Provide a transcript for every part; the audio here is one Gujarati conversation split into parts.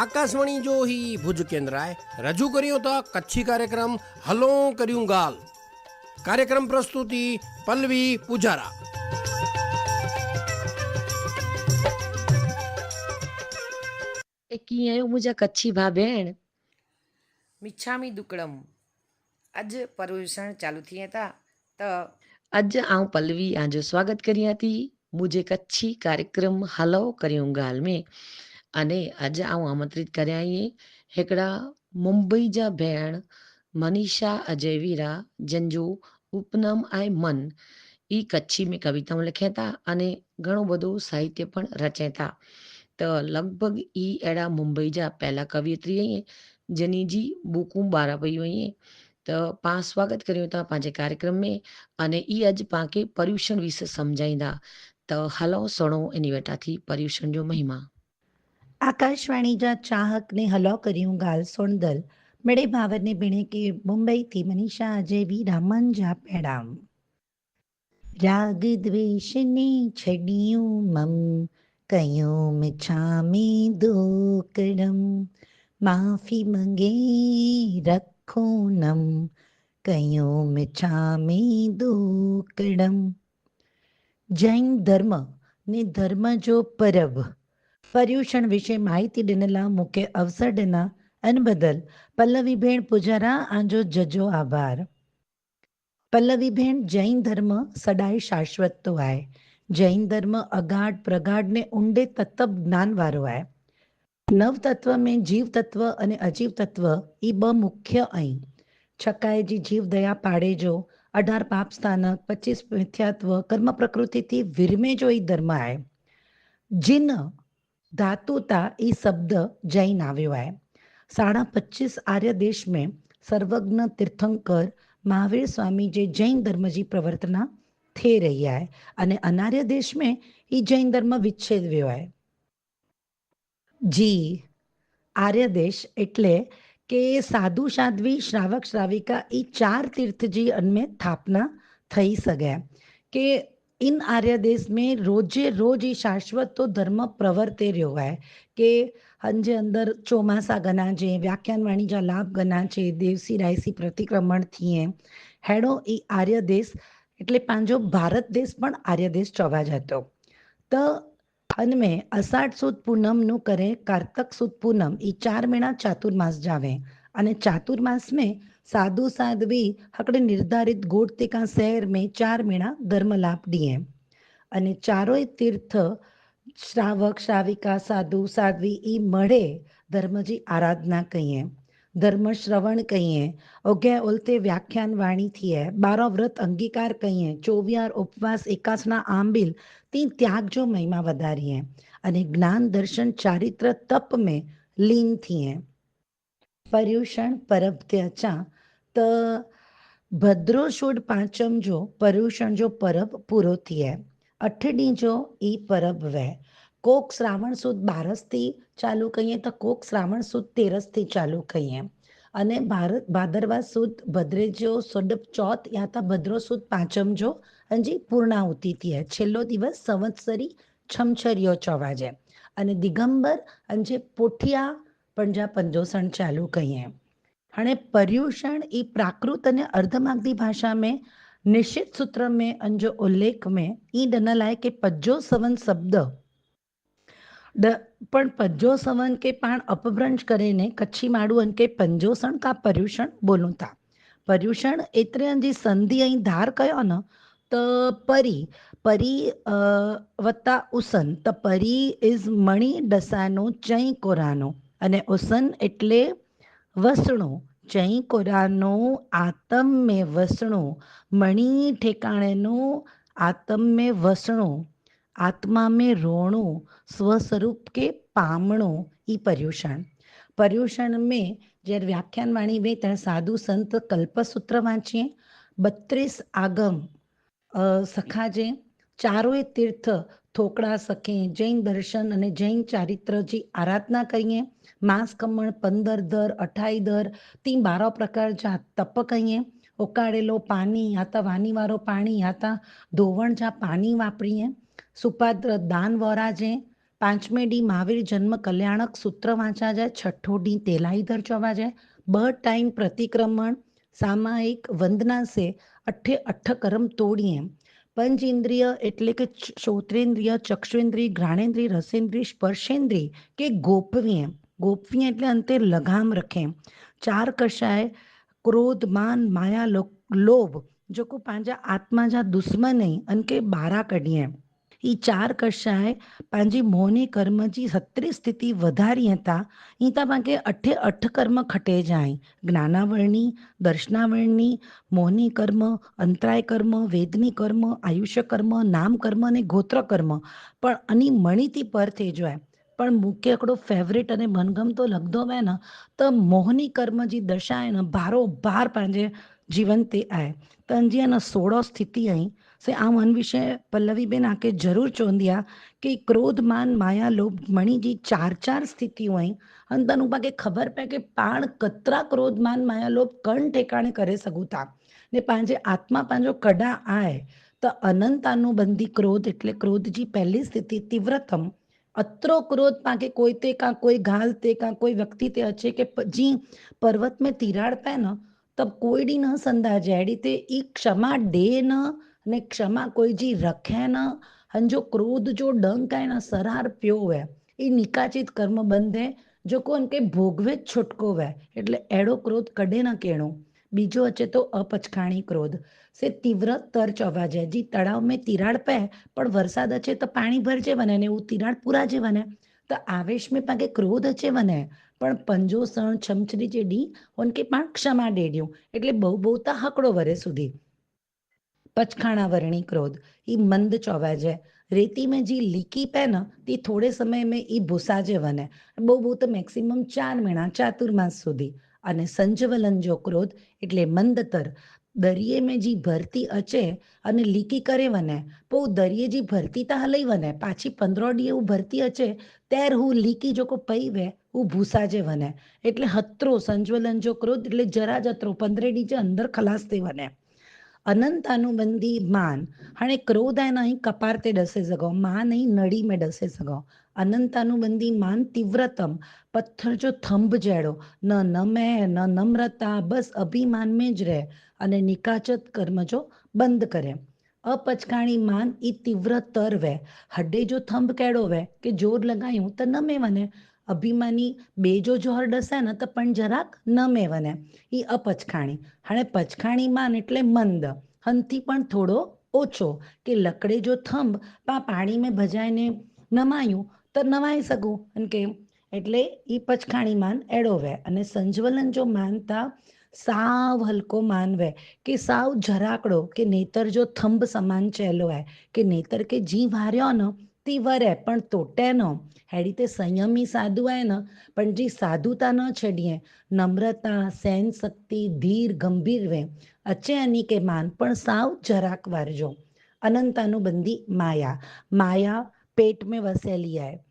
આકાશવાણી જો હી ભુજ કેન્દ્રાએ રજૂ કર્યો હતો કચ્છી કાર્યક્રમ હલો કર્યું ગાલ. કાર્યક્રમ પ્રસ્તુતિ પલ્લવી પૂજારા. કી આયો મુજા કચ્છી ભા બેન મિચ્છામી દુકડમ. આજ પર્યુષણ ચાલુ થી હતા તો આજ આઉ પલ્લવી આજો સ્વાગત કરી હતી. મુજે કચ્છી કાર્યક્રમ હલો કર્યું ગાલ મેં. અને આજે આવું આમંત્રિત કર્યા અહીં હેકડા મુંબઈ જા ભેણ મનીષા, અજયવીરા, જંજુ, ઉપનમ આય મન ઈ કચ્છી મેં કવિતાઓ લખ્યા અને ઘણું બધું સાહિત્ય પણ રચ્યા તો લગભગ ઈ એડા મુંબઈ જા પહેલા કવિયત્રી અહીં જનીજી બુકું બારાભાઈ અહીં. તો પા સ્વાગત કર્યું હતા પાંચે કાર્યક્રમ મેં અને ઈ આજ પાંકે પર્યુષણ વિશે સમજાઈદા તો હાલો, સણો એની વેટાથી પર્યુષણ જો મહિમા. આકાશવાણી જા ચાહકને હલો કર્યું ગાલ સોણદલ મેળે ભાવરને ભીણે કે મુંબઈથી મનીષા અજયવી રામન જા પેડામ. રાગ દ્વેષને છડિયું મમ કયું મિછામે દોકડમ. માફી મંગે રખો નમ કયું મિછામે દોકડમ. જૈન ધર્મ ને ધર્મ જો પરબ પર્યુષણ વિશે માહિતી દેનેલા મુખ્ય અવસર દેના અન બદલ. પલ્લવીબેન પૂજારા, આંજો જજો આભાર. પલ્લવીબેન જૈન ધર્મ સદાય શાશ્વત તો આય. જૈન ધર્મ અગાઢ પ્રગાઢ ને ઊંડે તત્વ જ્ઞાન વાળો આય. નવ તત્વ મેં જીવ તત્વ અને અજીવ તત્વ એ બ મુખ્ય અહીં છકાય જી જીવ દયા પાડે જો, અઢાર પાપ સ્થાનક, પચીસ મિથ્યાત્વ, કર્મ પ્રકૃતિથી વિરમે જો એ ધર્મ આય. જીન धातुता ई शब्द जैन આવ્યો आहे સાડા પચીસ આર્ય દેશ में સર્વજ્ઞ તીર્થંકર મહાવીર સ્વામી જે જૈન ધર્મ જી પ્રવર્તના થઈ રહી आहे અને અનાર્ય દેશ में ई જૈન ધર્મ વિચ્છેદ વિયો आहे જી આર્ય દેશ એટલે કે સાધુ સાધ્વી શ્રાવક શ્રાવિકા એ ચાર તીર્થજી અનમે સ્થાપના થઈ શકે કે इन आर्य देश में रोजे रोज ही शाश्वत तो धर्म प्रवर्ते रहियो आहे की हन जे अंदरि चौमासा गना जे व्याख्यान वाणी जा लाभ गना जे देवसी रायसी प्रतिक्रमण थिए अहिड़ो ई आर्य देश એટલે पंहिंजो ભારત દેશ પણ આર્ય દેશ ચવાજ હતો त હન में અષાઢ સુદ પૂનમનું કરે કાર્તક સુદ પૂનમ એ ચાર મહિના ચાતુર્માસ જાવે અને ચાતુર્માસ મેં साधु साध्वी हकड़े निर्धारित गोटतिका शहर में चार महीना धर्म लाभ दिए અને ચારોય તીર્થ શ્રાવક શ્રાવિકા સાધુ સાધ્વી એ મળે ધર્મજી આરાધના કહીએ ધર્મ શ્રવણ કહીએ ઓગે ઓલતે વ્યાખ્યાન વાણી થઈએ બારો વ્રત અંગીકાર કહીએ ચોવિયાર ઉપવાસ એકાસના આંબિલ તી ત્યાગ જો મહિમા વધારીએ અને જ્ઞાન દર્શન ચારિત્ર તપ में લીન થઈએ पर्यूषण परब ते अचां त भद्रो सुड पांचम जो पर्यूषण जो परब पूरो थिए अठ ॾींहं जो ई परब वह कोक श्रावण सुद बारस थी चालू कईं त कोक श्रावण सुद तेरस थी चालू कईं અને ભારત ભાદરવા સુદ ભદ્રે જો સુડ ચોથ યા તો ભદ્રો સુદ પાંચમ જો હજી પૂર્ણાહુતિ થઈએ છેલ્લો દિવસ સંવત્સરી છમછરિયો ચોવાજે અને દિગંબર અંજે પોઠિયા પણ જ્યાં પંજોસણ ચાલુ કહીએ हाणे पर्यूषण ई प्राकृत અને અર્ધમાગધી ભાષા में નિશ્ચિત સૂત્ર में અંજો ઉલ્લેખ में ई ॾिनल आहे કે પજ્જો સવન શબ્દ ડ પણ પજ્જો સવન કે પાણ અપભ્રંશ કરીને કચ્છી માડું અને કે પંજોસણ કા પર્યુષણ બોલું તા પર્યુષણ એત્રે जी સંધિ અહીં ધાર કયો ને તો પરી પરી વત્તા ઉસન તો પરી ઇઝ મણી ડસાનો ચઈ કોરાનો અને ઉસન એટલે વસણું જઈ કોરાનું આતમ મેં વસણું, મણી ઠેકાણેનું આતમ મેં વસણું આત્મા મેં રોણું સ્વસ્વરૂપ કે પામણું એ પર્યુષણ. પર્યુષણ મેં જ્યારે વ્યાખ્યાન વાણી વે ત્યારે સાધુ સંત કલ્પસૂત્ર વાંચીએ, બત્રીસ આગમ સખાજે ચારોય તીર્થ થોકડા સખે, જૈન દર્શન અને જૈન ચારિત્રજી આરાધના કરીએ, માસ કમણ પંદર દર, અઠાઈ દર, તી બારો પ્રકાર જા તપ કહીએ. ઉકાળેલો પાણી, યા વાનીવાળો પાણી, યા ધોવણ જા પાણી વાપરીએ. સુપાત્ર દાન વરાજે. પાંચમે ડી મહાવીર જન્મ કલ્યાણક સૂત્ર વાંચા જાય. ડી તેલાઈધર ચોવા જાય. બ ટાઈમ પ્રતિક્રમણ. સામાયિક વંદના સે. અઠે અઠ કરમ તોડીએ. પંચ ઇન્દ્રિય એટલે કે શ્રોત્રેન્દ્રિય ચક્ષુન્દ્રિય ઘ્રાણેન્દ્રિય, રસેન્દ્રિય, સ્પર્શેન્દ્રિય કે ગોપવીય. ગોપવીય એટલે અંતે લગામ રખે. ચાર કશાય, ક્રોધ, માન, માયા લોભ, જો કો પાંજા આત્મા જા દુશ્મન નહીં અન કે બારા કઢીએ એ ચાર કશાય પાંજી મોહની કર્મજી સત્રી સ્થિતિ વધારી હતા ઈ તા પાંકે અઠે અઠ કર્મ ખટે જાય જ્ઞાનાવરણી દર્શનાવરણી મોહની કર્મ અંતરાય કર્મ વેદની કર્મ આયુષ્ય કર્મ નામ કર્મ અને ગોત્ર કર્મ પણ આની મણીથી પર થઈ જાય પણ મુખ્ય એકડો ફેવરેટ અને મનગમતો લગદો હોય ને તો મોહની કર્મ जी દશા आहे न बारो बार पंहिंजे जीवन ते आहे त जीअं न सोड़ो स्थिति आई से आऊं हुन विषय पल्लवी बेन आके ज़रूरु चवंदी आहे की क्रोध मान माया लोभ मणी जी चारि चारि स्थितियूं आहिनि अन तनु पाण खे ख़बर पए की पाण कतिरा क्रोध मान माया लोभ कण ठेकाणे करे सघूं था ने पंहिंजे आत्मा पंहिंजो कॾा आहे त अनंत अनुबंधी क्रोध એટલે ક્રોધ જી પહેલી સ્થિતિ તીવ્રતમ અત્રો ક્રોધ પાકે કોઈ તે કા કોઈ ગાલ તે કા કોઈ વ્યક્તિ તે અચે કે જી પર્વત મે તિરાડ પે ન तब कोई डी न संदाजे अहिड़ी ते ई क्षमा ॾे न ने क्षमा कोई जी रखे न हंजो क्रोध जो डंक आहे न सरार पियो है એ નિકાચિત કર્મ બંધે જો કોન કે ભોગવે જ છૂટકો વહે એટલે એડો ક્રોધ કડે ન કેણો બીજો અચે તો અપચખાણી ક્રોધ સે તીવ્ર તર ચવા જાય જી તળાવ મેં તિરાડ પે પણ વરસાદ અચે તો પાણી ભરજે વને ને એવું તિરાડ પૂરા જે વને તો આવેશ મેં પાકે ક્રોધ અચે વને પણ પંજો, સણ, છમછરી ચેડી ઉનકે પણ ક્ષમા ડેડ્યું. એટલે બહુ બહુતા હકડો વરે સુધી. પચખાણા વરણી ક્રોધ. એ મંદ ચોવાજે રેતી મેં જે લીકી પે ને તે થોડે સમય મેં એ ભૂસાજે વને. બહુ બહુ તો મેક્સિમમ ચાર મહિના ચાતુર્માસ સુધી. અને સંજવલન જો ક્રોધ, એટલે મંદતર. દરિયે મેં જી ભરતી અચે અને લીકી કરે વને, પો દરિયે જી ભરતી તા હલઈ વને, પાછી પંદરોડી એવું ભરતી અચે, તેર હું લીકી જો કો પઈ વે હું ભૂસાજે વને. એટલે હતરો, સંજ્વલન જો ક્રોધ, એટલે જરા જતરો પંદરે ॾींहं અંદર ખલાસ થઈ વને. અનંત અનંતાનુબંધી માન हाणे क्रोध आहे न ही कपार ते ॾसे सघूं मान ई नड़ी में ॾसे सघूं अनंतानुबंधी मान तीव्रतम पत्थर जो थंब जहिड़ो न नम है न नम्रता बसि अभिमान में ज रहे अने निकाचत कर्म जो बंदि करे अपचकाणी मान ई तीव्र तर वह हॾे जो थंब कहिड़ो वह की जोर लॻायूं त न में वञे અભિમાની બેજો જોહર ડસે ને તો પણ જરાક નમે વને. ઈ અપચખાણી. હાણે પચખાણી માન એટલે મંદ. હંથી પણ થોડો ઓછો. કે લકડે જો થંભ, પા પાણી મેં ભજાઈને નમાયું, તો નવાઈ શકું. અને કે એટલે એ પચખાણી માન એડો વે અને સંજ્વલન જો માનતા, સાવ હલકો માનવે. કે સાવ જરાકડો. કે નેતર જો થંભ સમાન ચહેલો હે. કે નેતર કે જી વાર્યો ન ભક્તિ વરે, પણ તોટેનો હેડી તે સંયમી સાધુ આય ન, પણ જે સાધુતા ન છડીએ, નમ્રતા સહન શક્તિ ધીર, ગંભીર વે. અચે અની કે માન, પણ સાવ જરાક વારજો અનંતાનુબંધી માયા. માયા પેટ મેં વસેલી આય.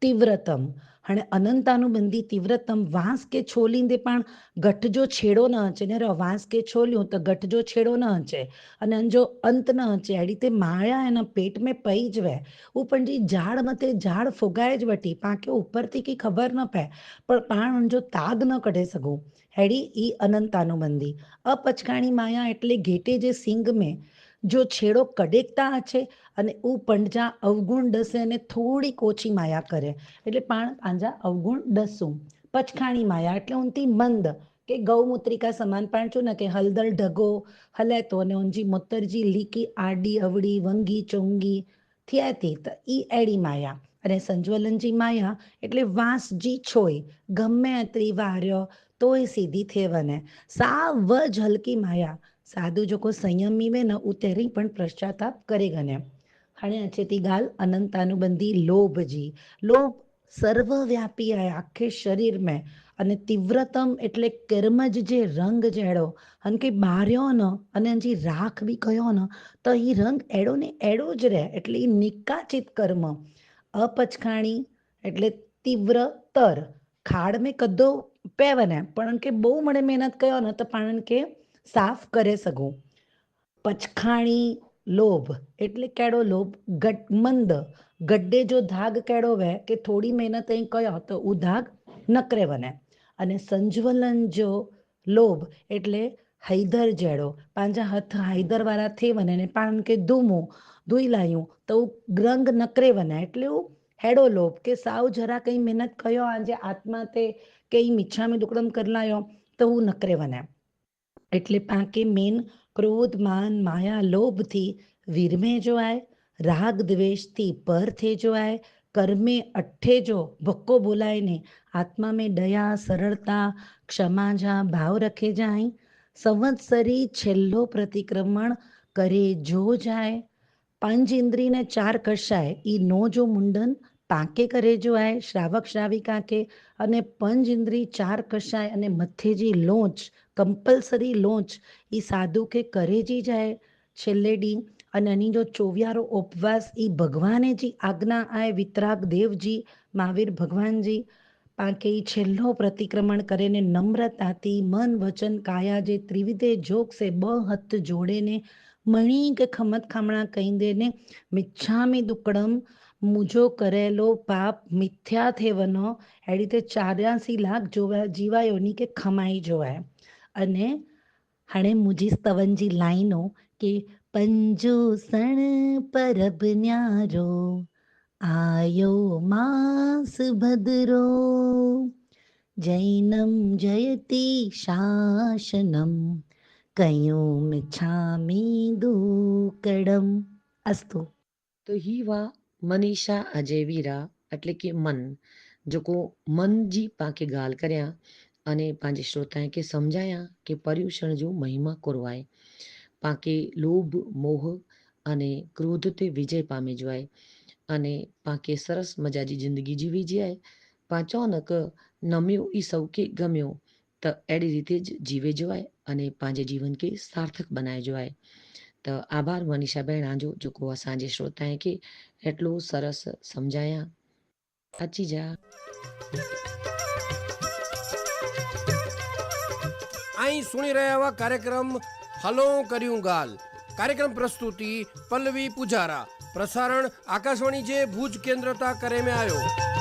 તીવ્રતમ. હાणे અનંતાનુબંધી તીવ્રતમ વાંસ કે છોલીંદે પણ ગઠ જો છેડો ન અચે ને વાંસ કે છોલ્યું તો ગઠ જો છેડો ન અચે અને અન જો અંત ન અચે એડી તે માયા એના પેટ में પઈ જ વે પણ જી ઝાડ મતે ઝાડ ફુગાય જ વટી પાકે ઉપરથી કી ખબર ન પે પણ પાણ અન જો તાગ ન કઢે સઘું હેડી ઈ અનંતાનુબંધી અપચકાણી માયા એટલે ઘેટે જે સિંગ મેં જો છેડો કડેકતા છે અને ઉ પંડજા અવગુણ ડસે અને થોડીક ઓછી માયા કરે. એટલે પણ પાંજા અવગુણ ડસું પચખાણી માયા, એટલે ઊંતી મંદ, કે ગૌમૂત્રિકા સમાન પણ છું ને કે હલદલ ઢગો હલે તો અને ઊંજી મૂતરજી, લીકી, આડી અવડી વંગી, ચોંગી થયાતી તો ઈ એડી માયા. અને સંજ્વલનજી માયા, એટલે વાંસજી છોય, ગમે અત્રી વાર્યો, તોય સીધી થેવને. સાવ જ હલકી માયા. સાધુ જો કોઈ સંયમી મે ન, ઉતેરી પણ પશ્ચાતાપ કરે ગને. અને અચેતી ગાલ અનંતાનુબંધી લોભજી. લોભ સર્વવ્યાપી હે આખે શરીર મેં અને તીવ્રતમ એટલે કર્મ જ જે રંગ જેડો. અને કે બાર્યો ન અને હજી રાખ બી કયો ન, તો એ રંગ એડો ને એડો જ રહે એટલે એ નિકાચિત કર્મ. અપચખાણી એટલે તીવ્ર તર ખાડ મેં કદો પહેવને, પણ કે બહુ મને મહેનત કર્યો ન, તો પણ કે સાફ કરે શકું પચખાણી લોભ, એટલે કેળો લોભ. ગટ, મંદ. ગડ્ડે જો ધાગ કેળો વહે કે થોડી મહેનત અહીં કયો તો ઉ ધાગ નકરે બને અને સંજ્વલન જો લોભ, એટલે હૈદર જેડો પાંજા હથ હૈદર વાળા થે બને ને પાન કે ધૂમું ધોઈ લાયું, તો રંગ નકરે બને એટલે હું હેડો લોભ કે સાવ જરા કંઈ મહેનત કયો, આજે આત્મા તે કંઈ મીછામે દુકડમ કરલાયો તો હું નકરે બને એટલે પાંકે મેન ક્રોધ, માન, માયા, લોભથી વીરમે જોવાય રાગ, દ્વેષથી પર થે જો આય, કર્મે અઠ્ઠે જો, ભક્કો બોલાય ને આત્મા में દયા, સરળતા, ક્ષમા જા, ભાવ રખે જાય સંવત્સરી છેલ્લો પ્રતિક્રમણ કરે જો જાય. પાંચ ઇન્દ્રિયને ચાર કશાય ઈ નો જો મુંડન પાંકે કરે જોવાય, શ્રાવક શ્રાવિકા કે અને પંજ ઇન્દ્રી ચાર કશાય અને મથેજી લોંચ કમ્પલસરી લોંચ એ સાધુ કે કરે જી જાય. છેલ્લે ડી, અને એની જો ચોવિયારો ઉપવાસ એ ભગવાને જી આજ્ઞા આય વિતરાગ દેવજી, મહાવીર ભગવાનજી. પાંકે એ છેલ્લો પ્રતિક્રમણ કરીને નમ્રતાથી, મન, વચન કાયા જે ત્રિવિધે જોગ સે બ હથ જોડેને મણી કે ખમત ખામણા કહી દેને મિચ્છામી દુકડમ મુજો કરેલો પાપ મિથ્યા થેવનો એ રીતે ચાર્યાસી લાખ જોવા, જીવાયોની કે ખમાઈ જોવાય. અને હાણે મુજી સ્તવનજી લાઈનો કે પંજુસણ પરબ ન્યારો, આયો માસ ભદ્રો, જૈનમ જયતી શાસનમ, કયું મિચ્છામી દુકડમ. અસ્તુ. તો હી વા મનીષા અજય વીરા એટલે કે મન જોકો મનજી પાંખે ગાલ કર્યા અને પાંજે શ્રોતાએ કે સમજાયા કે પર્યુષણ જો મહિમા કોરવાય પાંકે લોભ મોહ અને ક્રોધ તે વિજય પામી જવાય અને પાંકે સરસ મજાજી જિંદગી જીવી જાય પાંચોનક નમ્યો એ સૌ કે ગમ્યો તો એડી રીતે જ જીવે જવાય અને પાંજે જીવન કે સાર્થક બનાવી જવાય તો આભાર મનીષાબેન આજો જો કો સાંજે શ્રોતાએ કે એટલું સરસ સમજાયા અચી જા અહીં સુણી રહ્યા એવા કાર્યક્રમ હલો કર્યું ગાલ કાર્યક્રમ પ્રસ્તુતિ પલ્લવી પૂજારા પ્રસારણ આકાશવાણી જે ભુજ કેન્દ્રતા કરે મેં આવ્યો